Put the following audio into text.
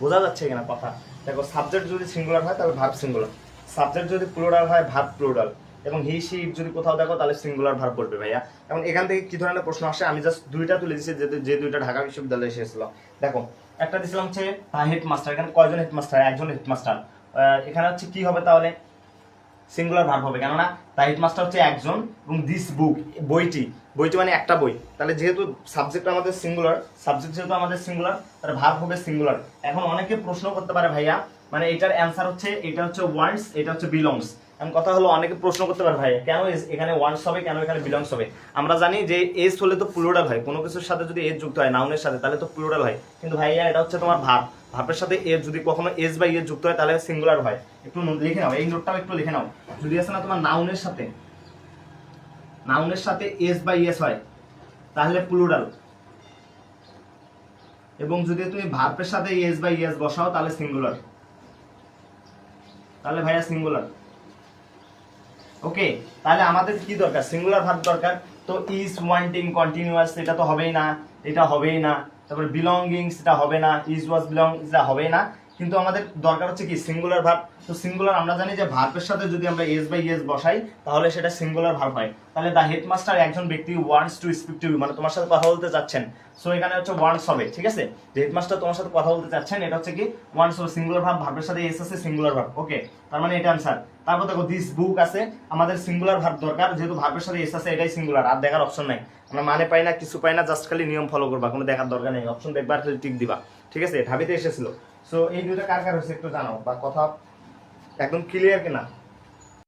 বোঝা যাচ্ছে কিনা কথা। দেখো সাবজেক্ট যদি সিঙ্গুলার হয়, তাহলে ভার্ব সিঙ্গুলার সাবজেক্ট যদি প্লুরাল হয় ভার্ব প্লুরাল এবং হি সি যদি কোথাও দেখো, তাহলে সিঙ্গুলার ভার্ব পড়বে ভাইয়া। এবং এখান থেকে কি ধরনের প্রশ্ন আসে? আমি জাস্ট দুইটা তুলে দিচ্ছি যে দুইটা ঢাকা বিশ্ববিদ্যালয়ে এসেছিল। দেখো, একটা দিছিলাম হচ্ছে হেডমাস্টার এখানে কয়জন হেডমাস্টার একজন হেডমাস্টার এখানে হচ্ছে কি হবে তাহলে? সিঙ্গুলার ভার্ব হবে। কেননা দ্য হেডমাস্টার হচ্ছে একজন এবং দিস বুক বইটি বইটি মানে একটা বই। তাহলে যেহেতু সাবজেক্ট আমাদের সিঙ্গুলার সাবজেক্ট যেহেতু আমাদের সিঙ্গুলার তাহলে ভার্ব হবে সিঙ্গুলার এখন অনেকে প্রশ্ন করতে পারে, ভাইয়া মানে এটার অ্যান্সার হচ্ছে, এটা হচ্ছে ওয়ান্স এটা হচ্ছে বিলংস এখন কথা হলো, অনেকে প্রশ্ন করতে পারে, ভাইয়া, কেন এখানে ওয়ান্স হবে, কেন এখানে বিলংস হবে? আমরা জানি যে এজ হলে তো প্লুরাল হয়, কোনো কিছুর সাথে যদি এজ যুক্ত হয় নাউনের সাথে, তাহলে তো প্লুরাল হয়। কিন্তু ভাইয়া, এটা হচ্ছে তোমার ভাব ভাবের সাথে এজ যদি কখনো এস বা ইয়ে যুক্ত হয়, তাহলে সিঙ্গুলার হয়। একটু লিখে নাও, এই নোটটাও একটু লিখে নাও। যদি আছে না তোমার নাউনের নাউনের সাথে এস বা ইয়েস হয়, তাহলে প্লুরাল এবং যদি তুমি ভার্বের সাথে এস বা ইয়েস বসাও, তাহলে সিঙ্গুলার তাহলে ভাইয়া সিঙ্গুলার ওকে তাহলে আমাদের কি দরকার? সিঙ্গুলার ভার্ব দরকার। তো ইজ ওয়ান্টিং কন্টিনিউয়াস এটা তো হবেই না, এটা হবেই না। তারপর বিলঙ্গিংস এটা হবে না ইজ ওয়াজ বিলং এটা হবেই না। কিন্তু আমাদের দরকার হচ্ছে কি সিঙ্গুলার ভার্ব তো সিঙ্গুলার আমরা জানি যে ভার্বের সাথে যদি আমরা এস বাই এস বসাই, তাহলে সেটা সিঙ্গুলার ভার্ব হয়। তাহলে দ্য হেডমাস্টার একজন ব্যক্তি ওয়ান্টস টু স্পিক টু মানে তোমার সাথে কথা বলতে চাচ্ছেন। সো এখানে হচ্ছে ওয়ান্টস হবে, ঠিক আছে? যে হেডমাস্টার তোমার সাথে কথা বলতে চাচ্ছেন, এটা হচ্ছে কি ওয়ান্টস হবে সিঙ্গুলার ভার্ব ভার্বের সাথে এস আছে সিঙ্গুলার ভার্ব ওকে তার মানে এটা আনসার তারপর দেখো দিস বুক আছে, আমাদের সিঙ্গুলার ভার্ব দরকার, যেহেতু ভার্বের সাথে এস আছে, এটাই সিঙ্গুলার আর দেখার অপশন নাই। আমরা মানে পাই না, কিছু পাই না জাস্ট খালি নিয়ম ফলো করবা, কোনো দেখার দরকার নেই। অপশন দেখবার খালি টিক দিবা, ঠিক আছে? ঢাবিতে এসেছিল। সো এই দুইটা কার কার হয়েছে একটু জানাও বা কথা একদম ক্লিয়ার কিনা?